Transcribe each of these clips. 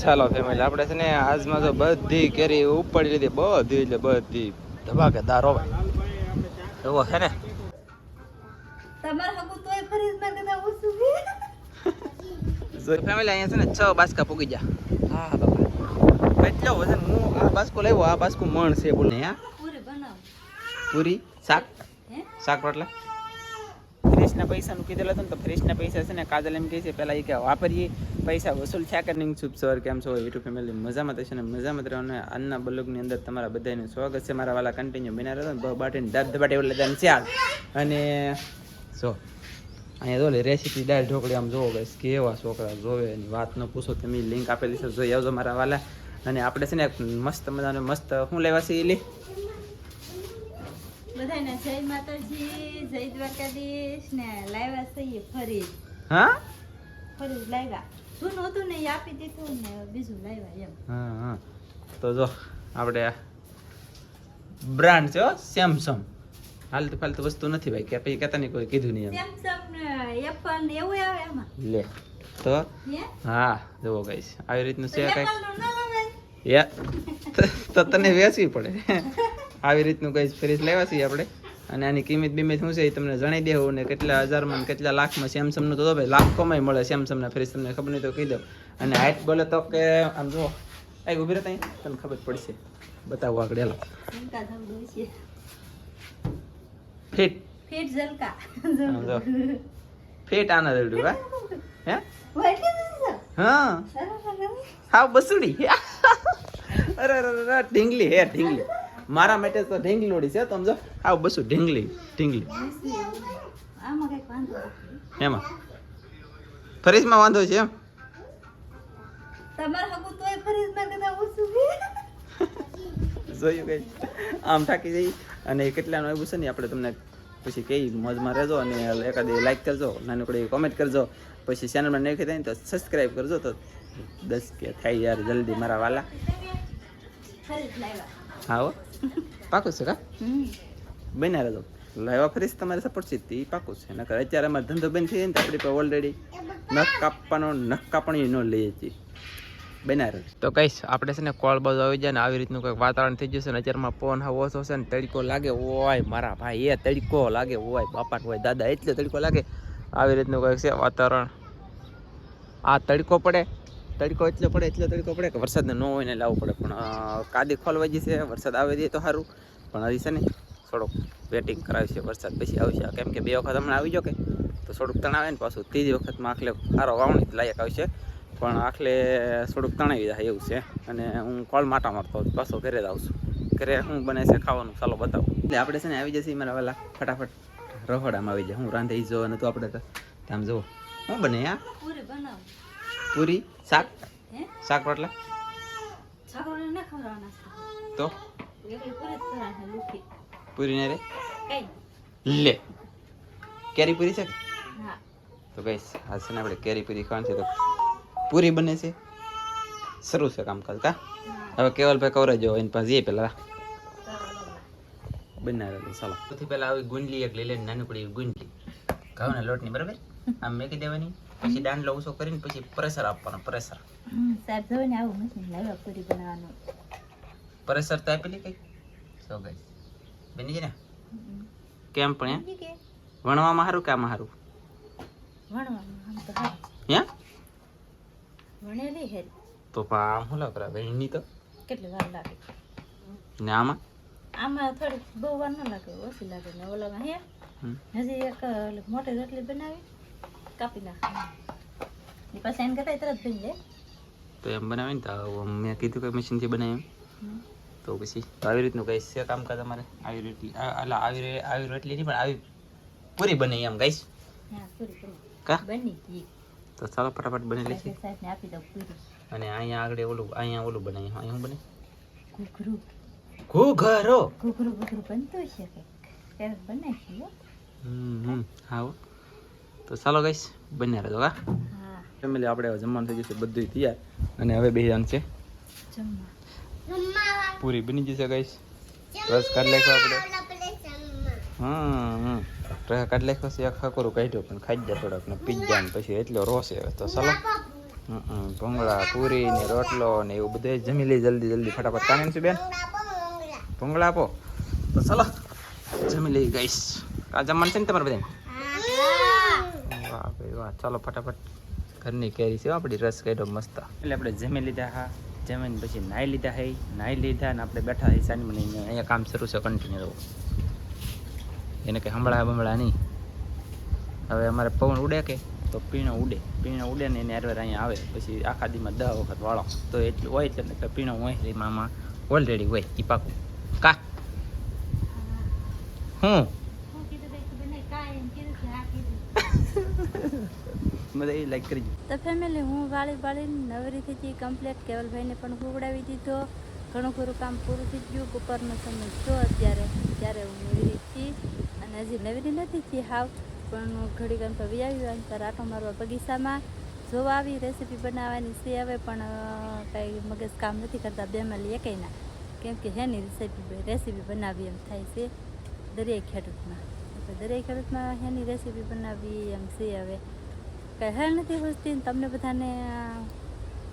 ચાલો ફેમિલી આપણે છે ને આજમાં તો બધી કેરી ઉપાડી લીધી બધી એટલે બધી ધબાકેદાર હોય એવો છે ને? તમારે હગું તોય ફરીજમાં કદાચ ઓછું છે. ફેમિલી અહીંયા છે ને છ બાસકા પૂગી ગયા. હા બાપા. કેટલો વજન હું આ બાસકો લાવ્યો આ બાસકો મણ છે બોલ ને હા? પૂરી શાક? શાક રોટલા? ફ્રેશના પૈસાનું કીધેલું હતું ને તો ફ્રેશના પૈસા છે ને કાજલ એમ કહે છે, પહેલાં એ કે વાપરીએ. પૈસા વસૂલ થયા કે નહીં શુભ સવાર કેમ છો? યુટ્યુબ ફેમિલી મજામાં થશે ને? મજામાં રહેવાનું. આજના બ્લોગની અંદર તમારા બધાનું સ્વાગત છે. મારા વાલા કન્ટિન્યુ બિના રહેતો ને. બાટીને દાદ ધબાટે એટલે દાન ચાલ. અને જો, અહીંયા જો રેસીપી દાળ ઢોકળી, આમ જોવો ગઈશ કેવા છોકરા જોવે એની વાત ન પૂછો તમે. લિંક આપેલી છે, જોઈ આવજો મારા વાલા. અને આપણે છે ને મસ્ત મજાનું મસ્ત, શું લેવા છે એ લે? બધાને જય માતાજી જય દ્વારકાધીશ ને લાવ્યા છીએ ફરી. હા? ફરી લાવ્યા. જૂનું હતું ને એ આપી દીધું ને બીજું લાવ્યા એમ. હા હા. તો જો આપણે બ્રાન્ડ છે સેમસંગ. હાલતુ ફાલતુ વસ્તુ નથી ભાઈ કે પછી કહેતા નહીં કોઈ કીધું નહીં એમ. સેમસંગ એપલ એવું આવે એમાં લે તો? હા? જુઓ ગઈશ આવી રીતનું છે એપલ કઈ નું યા તો તને વેચવી પડે. આવી રીતનું કઈ ફ્રીજ લેવા છીએ આપણે? અને આની કિંમત બિંમત શું છે એ તમને જણાવી દેવું ને કેટલા હજારમાં કેટલા લાખમાં સેમસંગનું તો ભાઈ લાખોમાં મળે સેમસંગના ફ્રીજ તમને ખબર નહીં તો કહી દઉં. અને હાઈટ બોલે તો કે આમ જુઓ એ ઊભી રહે ત્યાં તમને ખબર પડશે. બતાવો આગળ એલો ફીટ. ફેટ ઝલકા. જો ફીટ આના જેવડું હા? હે? હા. હા બસુડી. અરે અરે અરે અરે, ઢીંગલી હે ઢીંગલી. મારા માટે તો ઢીંગલોડી છે. સમજો આવ બસું ઢીંગલી ઢીંગલી. એમાં. ફરીજમાં વાંધો છે એમ? જોયું કઈ? આમ થાકી જઈ અને કેટલાનું આવ્યું છે ને આપણે તમને પછી કઈ મોજમાં રહેજો અને એકાદ લાઈક કરજો નાનકડી કોમેન્ટ કરજો. પછી ચેનલમાં નહીં થાય તો સબસ્ક્રાઈબ કરજો તો દસ કે થાય યાર જલ્દી મારા વાલા. હો. પાકું છે કા? બન્યા રહેજો લાવવા ફરીશ તમારે સપોર્ટ છે તે પાકું છે. નકર અત્યારે અમારે ધંધો બંધ થઈ જાય ને તો આપણી પાસે ઓલરેડી નખ કાપવાનો નખ કાપણી ન લઈએ છીએ તો કહીશ આપણે છે ને કોળ બાજુ આવી જાય ને આવી રીતનું કંઈક વાતાવરણ થઈ જશે ને અત્યારમાં પવન હાવ ઓછો છે ને તડકો લાગે ઓય મારા ભાઈ એ તડકો લાગે ઓય બાપા હોય દાદા એટલે તડકો લાગે. આવી રીતનું કંઈક છે વાતાવરણ. આ તડકો પડે. તડકો એટલો પડે, એટલો તડકો પડે કે વરસાદને ન હોય ને લાવવું પડે. પણ કાદી ખોલવા જશે વરસાદ આવે દે તો સારું પણ હજી છે ને, થોડુંક વેટિંગ કરાવી છે વરસાદ. પછી આવશે. કેમ કે બે વખત હમણાં આવી જો કે, તો થોડુંક તણાવે ને પાછું. ત્રીજી વખતમાં આખલે સારો વાવણી લાયક આવશે. પણ આખલે થોડુંક તણાવી જાય એવું છે. અને હું કોલ માટા મારતો. પાછો ઘરે જ આવું છું. ઘરે શું બને છે ખાવાનું, ચાલો બતાવો. એટલે આપણે છે ને આવી જશે મારા વાલા, ફટાફટ. રહોડામાં આવી જાય હું રાંધે જો અને તો આપણે તો. આમ જુઓ. શું બને આ? પૂરી? શાક? શાક રોટલા. તો? પૂરી જ ને રે? લે. કેરી પૂરી છે? તો ગઈશ આજ છે ને આપણે કેરી પૂરી ખાવાની છે તો પૂરી બને છે. શરૂ છે કામકાજ કા? હા. હવે કેવલભાઈ કવરેજો એની પાસે જઈએ પેલા ચાલો. બનાવેલું ચાલો. સૌથી પહેલા આવી ગુંડલી એક લઈ લઈને નાનકડી ગુંડલી. ઘઉંના લોટની બરાબર? આમ મેકી દેવાની. પછી દાંડલો ઓછો કરીને પછી પ્રેશર આપવાનો પ્રેશર સાહેબ જોવો ને આવું મશીન લાવ્યા પૂરી બનાવવાનું. પ્રેશર તો આપેલી કઈ? સો ગઈ બની ગઈ ને? કેમ પણ હે વણવામાં સારું કે આમાં સારું? ભણવાનું આમ હે? તો પા વેણની તો? કેટલી વાર લાગે? ને આમાં? આમાં થોડીક બહુ વાર ન લાગે ઓછી લાગે ને ઓલામાં હે? હજી એક મોટી રોટલી બનાવી. કાપી નાખવાની એ પછી એને કહેતા તરત બની જાય તો એમ બનાવે ને તો મેં કીધું કે મશીનથી બનાવે એમ તો પછી આવી રીતનું કઈ છે કામકાજ અમારે આવી રોટલી આ- આવી આવી રોટલી નહીં પણ આવી પૂરી બને એમ ગાઈશ કા તો ચાલો ફટાફટ બની લે પૂરી અને અહીંયા આગળ ઓલું અહીંયા ઓલું બનાવી અહીંયા શું બને ઘૂઘરું ઘૂઘરો ઘૂઘરું ઘૂઘરું બનતું છે કે બનાવી હો હમ હો. તો ચાલો ગાઈશ બન્યા રહેજો કા હા. ફેમિલી આપણે હવે જમવાનું થઈ જશે બધું તૈયાર. અને હવે બે જણ છે. પૂરી બની જશે ગાઈશ રસ કાઢી લેખો આપણે. હા હા રસ કાઢી નાખ્યો છે એક હકોરું કાઢ્યો પણ ખાઈ જાય થોડોક ને પીઝા ને પછી એટલો રોશે હવે તો ચાલો. ભૂંગળા પૂરી ને રોટલો ને એવું બધું જમી લઈ જલ્દી જલ્દી ફટાફટ. કાને છું બેન? ભૂંગળા આપો તો ચાલો જમી લઈ ગઈશ કા જમવાનું છે ને તમારે બધા વાહ ચાલો ફટાફટ ઘરની કેરી છે હો આપણી રસ કાઢો મસ્ત. એટલે આપણે જમી લીધા હા જમીને પછી નાહી લીધા હે નાહી લીધા ને આપણે બેઠા હે સાંજ મને અહીંયા કામ શરૂ છે કન્ટિન્યુ એને કંઈ હમણાં બમળા નહીં. હવે અમારે પવન ઉડે કે? તો પીણો ઉડે પીણો ઉડે ને એને હારવાર અહીંયા આવે. પછી આખા દીમાં દહ વખત વાળો. તો એટલું હોય છે ને કે પીણો હોય એમાં મામા ઓલરેડી હોય એ પાકું. કા? હું હું કીધું કઈ ખબર નહીં કાંઈ એમ કીધું કે હા કીધું તો ફેમિલી હું વાળી વાળીને નવરી થઈ ગઈ કમ્પ્લેટ કેવલભાઈને પણ હુવડાવી દીધો. ઘણું ખરું કામ પૂરું થઈ ગયું. બપોરનો સમય જો અત્યારે. ત્યારે હું નવરી છી અને હજી નવરી નથી થઈ હાવ, પણ ઘડી ગણ પર આવી અંતર આટો મારવા બગીચામાં જોવા આવી રેસીપી બનાવવાની છે. હવે પણ કાંઈ મગજ કામ નથી કરતા. બે માં એકેયના કેમ કે હેની રેસીપી રેસીપી બનાવવી એમ થાય છે દરિયાઈ ખેડૂતમાં. દરેક ખેડૂતમાં હેની રેસીપી બનાવવી એમ છે હવે. કંઈ હેલ નથી પૂછતી તમને બધાને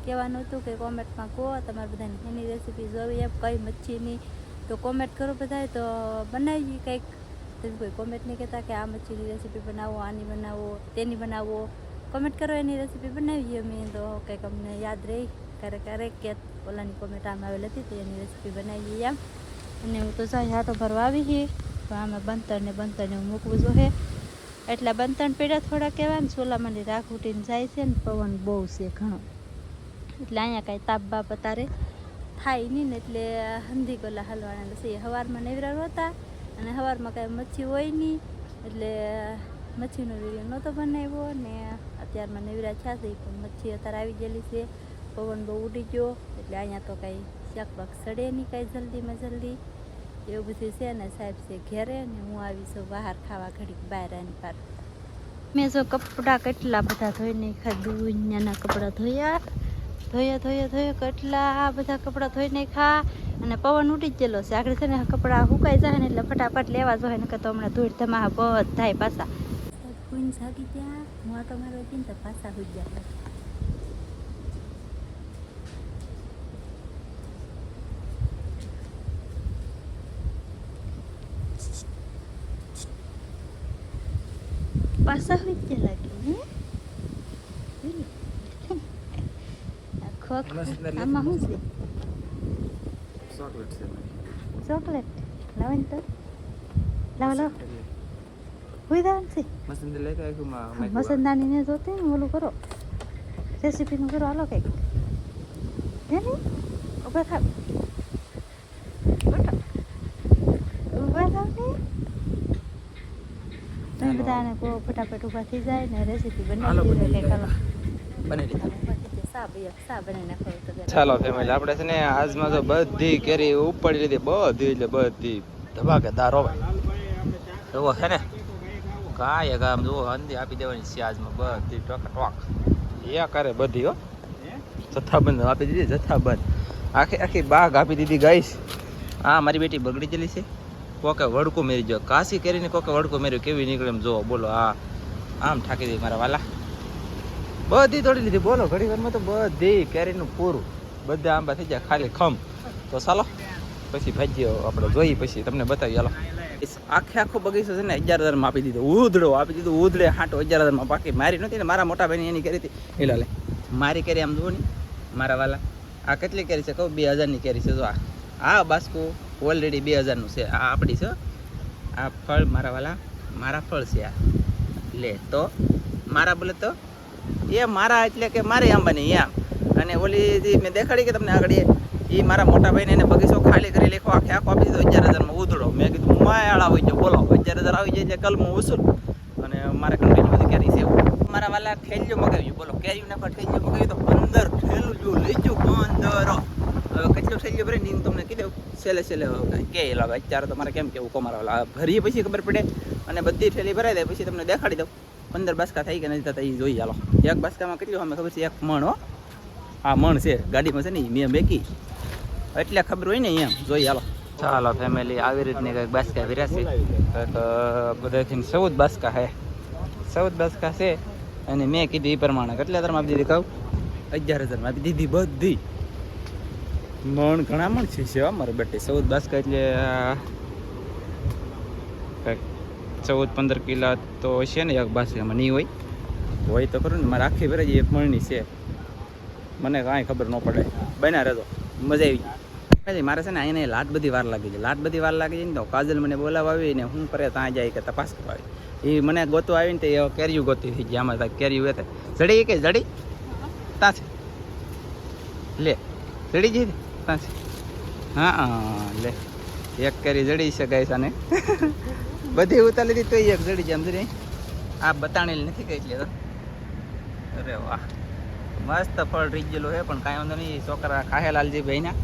કહેવાનું હતું કે કોમેન્ટમાં કહો, તમારે બધાને એની રેસીપી જોવી એમ, કઈ મચ્છીની. તો કોમેન્ટ કરો બધાએ તો બનાવી કંઈક. તમે કોઈ કોમેન્ટ નહીં કહેતા કે આ મચ્છીની રેસીપી બનાવો, આની બનાવો, તેની બનાવો. કોમેન્ટ કરો, એની રેસીપી બનાવીએ અમે. તો કંઈક અમને યાદ રહી. ક્યારેક ક્યારેક કે ઓલાની કોમેન્ટ આમ આવેલ હતી તો એની રેસીપી બનાવીએ એમ. અને હું તો જાય હાથો ભરવા આવી છીએ તો આમાં બનતર ને બંતર ને હું મૂકવું જોઈએ. એટલે બંતણ પેઢા થોડા કહેવાય ને સોલામાં રાખ ઉઠીને જાય છે ને, પવન બહુ છે ઘણો. એટલે અહીંયા કાંઈ તાપ બાપ અતારે થાય નહીં ને, એટલે હંધી ગોલા હલવાના છે. સવારમાં નેવરા હતા અને સવારમાં કાંઈ મચ્છી હોય નહીં, એટલે મચ્છીનો વીડિયો નહોતો બનાવ્યો ને અત્યારમાં નેવરા થયા છે, પણ મચ્છી અત્યારે આવી ગયેલી છે. પવન બહુ ઉડી ગયો, એટલે અહીંયા તો કાંઈ શાકભાગ સડે નહીં કાંઈ જલ્દીમાં જલ્દી. એવું બધું છે ને સાહેબ છે ઘેરે ને હું આવી છું બહાર ખાવા ઘડીક બહાર આની પાર. મેં જો કપડાં કેટલા બધા ધોઈ નાખ્યા દુનિયાના કપડાં ધોયા ધોયા ધોયા ધોયા, કેટલા બધા કપડાં ધોઈ ખા અને પવન ઉડી જ ગયેલો છે. આગળ છે ને કપડાં સુકાઈ જાય ને એટલે ફટાફટ લેવા જોઈએ ને તો હમણાં ધૂળ ધમા બધાય પાછા. કુઈન જાગી ગયા. મારવા જઈને તો પાછા ગયા. પાછા લાગે ખોખ આમાં શું છે ચોકલેટ છે ચોકલેટ લાવો તો લાવ લાવો દેવાનું છે મસંદ લઈ ગયા માં મસંદાની ને જોતે ઓલું કરો રેસીપીનું કરો હાલો કંઈક હે ને ઊભા થાવ બેઠો. ઊભા થાવ ને તમે બધાને કહો ફટાફટ ઊભા થઈ જાય ને રેસીપી બનાવી બની દે કંઈક જાય. હાલો બની લીધા ઊભા થઈ જાય. સા બે સા બનાવી નાખો તો જરા. ચાલો ફેમિલી આપણે છે ને આજમાં તો બધી કેરી ઉપાડી લીધી બધી એટલે બધી ધમાકેદાર હો ભાઈ એવો છે ને કાંઈ કામ જુઓ અંધી આપી દેવાની છે આજમાં બધી ટોક ટોક એ કરે બધી હો જથ્થાબંધ આપી દીધી જથ્થાબંધ આખી આખી બાગ આપી દીધી ગાઈશ હા મારી બેટી બગડી ગયેલી છે કોકે વડકું મેરી જો કાશી કરીને કોકે વડકું મેર્યું. કેવી નીકળે એમ જોવો, બોલો હા આમ ઠાકી દઈ મારા વાલા. બધી તોડી લીધી. બોલો, ઘડી ઘરમાં તો બધી કેરીનું પૂરું. બધા આંબા થઈ જાય ખાલી ખમ. તો ચાલો, પછી ભાજીઓ આપણે જોઈ, પછી તમને બતાવી. ચાલો આખે આખો બગીચો છે ને અગિયાર હજારમાં આપી દીધો. ઉધડો આપી દીધો. ઉધડે હાટો અગિયાર હજારમાં પાકી મારી નથી ને. મારા મોટા ભાઈની એની કરી હતી. એટલે લે મારી કેરી આમ જુઓ ને, મારા વાલા. આ કેટલી કેરી છે? કહું, બે હજારની કેરી છે. જો આ. આ બાસ્કુ ઓલરેડી બે હજારનું છે. આ આપણી છે. આ ફળ મારા વાલા, મારા ફળ છે આ. લે તો, મારા બોલે તો, એ મારા એટલે કે મારી આંબાની એમ. અને ઓલી જે મેં દેખાડી કે તમને આગળ એ મારા મોટા ભાઈને એને બગીચો ખાલી કરી લેખો આખે આખો આપી દીધો. અગિયાર હજારમાં ઉધડો. મેં કીધું માયાળ હોય છે બોલો. અગિયાર હજાર આવી જાય કલ હું વસૂલ. અને મારે કન્ટિન્યુ બધું કેરી છે મારા વાલા ઠેલિયો મગાવ્યું બોલો કેરીયું નાખવા ઠેલિયો મગાવ્યું તો પંદર ઠેલું લઈ ગયું પંદર હવે કેટલું ઠેલિયો ભરે હું તમને કીધું? છેલ્લે છેલ્લે કે લાવે અત્યારે તમારે કેમ કેવું કોમારા વાલા ભરીએ પછી ખબર પડે. અને બધી થેલી ભરાઈ દે પછી તમને દેખાડી દઉં. પંદર બાસકા થઈ કે નથી થતા એ જોઈ ચાલો એક બાસકામાં કેટલું અમે ખબર છે એક મણ હો. આ મણ છે ગાડીમાં છે ને મેં મેકી. એટલે ખબર હોય ને એમ જોઈ ચાલો ચાલો ફેમિલી આવી રીતની કંઈક બાસકા વિરાશે બધાથી ચૌદ બાસકા છે ચૌદ બાસકા છે અને મેં કીધું એ પ્રમાણે. કેટલા તરમાં આપી દીધી કહું? અગિયાર હજારમાં આપી દીધી બધી. મણ ઘણા મણ છે સેવા મારે બેટે. ચૌદ બાસકા એટલે ચૌદ પંદર કિલા તો હશે ને એક બાસકામાં નહીં હોય. હોય તો ખરું ને, મારે આખી ભરાજી એક મણની છે. મને કાંઈ ખબર ન પડે. બન્યા રહેતો મજા આવી ગઈ. મારે છે ને અહીંયા લાટ બધી વાર લાગી છે. લાટ બધી વાર લાગી છે ને તો કાજલ મને બોલાવા આવી ને હું કરે ત્યાં જાય કે તપાસ કરવા એ મને ગોતો આવીને તે કેરીયું ગોતી થઈ ગયા આમાં કેરીયું હતા. જડી કે, જડી? છે લે, જડી જઈ ત્યાં છે. હા લે. એક કેરી જડી છે ગાય સાને બધી ઉતારી લીધી તો એક જડી છે સમજી આ બતાણેલ નથી કઈ એટલે અરે વાહ. મસ્ત ફળ રહી ગયેલું છે પણ કાંઈ વાંધો નહીં. છોકરા કાહેલાલજી ભાઈના.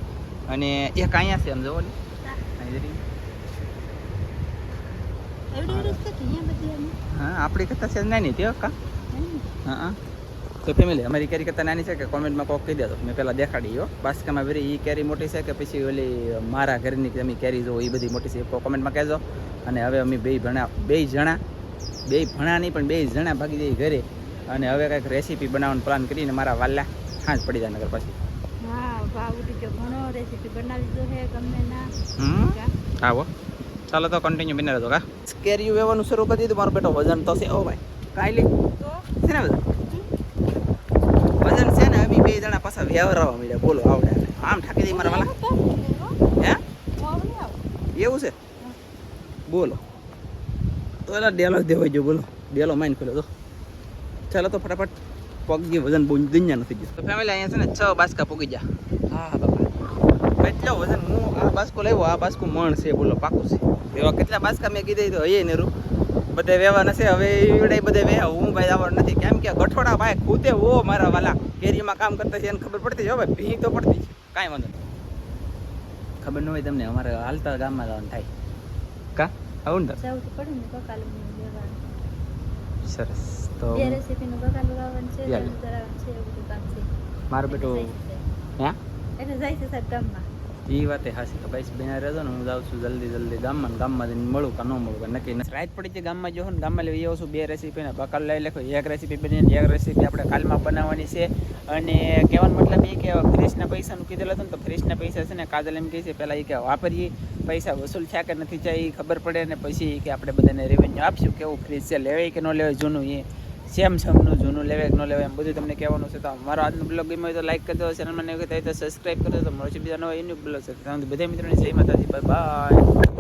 અને એક અહીંયા છે એમ જોવો ને છે હા આપણી કરતા છે નાની તે કા? હા હા. તો ફેમિલી અમારી કેરી કરતા નાની છે કે કોમેન્ટમાં કોક કહી દેતો મેં પહેલાં દેખાડી હો બાસ્કામાં વેરી એ કેરી મોટી છે કે પછી ઓલી મારા ઘરની તમે કેરી જો એ બધી મોટી છે. એ કોમેન્ટમાં કહેજો. અને હવે અમે બે ભણા બે જણા બે ભણા નહીં પણ બે જણા ભાગી જઈએ ઘરે. અને હવે કંઈક રેસીપી બનાવવાનો પ્લાન કરીને મારા વાલા હાંજ પડી જાય નગર પછી. હા ભાવ ઉઠી ગયો. ઘણો રેસીપી બનાવી દીધો છે હમ? આવો ચાલો તો કન્ટિન્યુ બની રહેતો કા? કેરીયું વેવાનું શરૂ કરી દીધું. મારો બેટો વજન તો છે ઓ ભાઈ. કાઈ લે તો? છે ને અમે બે જણા પાછા વ્યવહારવા મળ્યા. બોલો, આવડે આમ ઠાકી દઈ મારા વાલા. હે? એવું છે? બોલો. તો એલા ડેલો દેવાઈ ગયો, બોલો. ડેલો માઇન ખોલ્યો તો ચાલો તો ફટાફટ પગ જે વજન બહુ દુનિયા નથી ગયું. તો ફેમિલી અહીંયા છે ને, છ બાસકા પૂગી ગયા. હા, બાપા. કેટલો વજન હું આ બાસ્કો લાવ્યો, આ બાસ્કો મણ છે, બોલો, પાકું છે. એવા કેટલા બાસ્કા મેં કીધી તો હૈયે ને રૂ બધે વેવા નથી. હવે એવડે બધે વેવા હું ભાઈ આવડ નથી. કેમ કે ગઠોડા ભાઈ ખુદે ઓ મારા વાલા. કેરીમાં કામ કરતા છે એને ખબર પડતી છે? હો ભાઈ ભી તો પડતી છે. કાંઈ વાંધો નહીં. ખબર ન હોય તમને અમારે હાલતા ગામમાં જવાનું થાય. કા? આવું ને પડે ને બકાલું સરસ. તો મારું મારો હે? એને જાય છે સાહેબ ગામમાં. એ વાતે હાસી તો ભાઈ બેના રહેજો ને, હું જાઉં છું જલ્દી જલ્દી ગામમાં ગામમાં જઈને મળું કે ન મળું નક્કી નથી. રાત પડી છે ગામમાં જો ગામમાં લેવી આવું બે રેસીપી ને બકાલ લઈ લખો. એક રેસીપી બની એક રેસીપી આપણે કાલમાં બનાવવાની છે. અને કહેવાનો મતલબ એ કે ફ્રેશના પૈસાનું કીધેલું હતું ને, તો ફ્રેશના પૈસા છે ને કાજલ એમ કહે છે પહેલાં એ કે વાપરીએ. પૈસા વસૂલ થયા કે નથી થયા એ ખબર પડે ને પછી કે આપણે બધાને રેવન્યુ આપશું. કેવું ફ્રીજ છે, લેવાય કે ન લેવાય જૂનું એ સેમ સમનું, જૂનું લેવાય કે ન લેવાય, એમ બધું તમને કહેવાનું છે. તો મારો આજનો બ્લોગ ગમ્યો હોય તો લાઈક કરી દો ચેનલમાં નહીં હોય તો સબસ્ક્રાઈબ કરી તો મળશે બીજા નવા એનું બ્લોગ છે બધા મિત્રોને જય માતાજી. Bye bye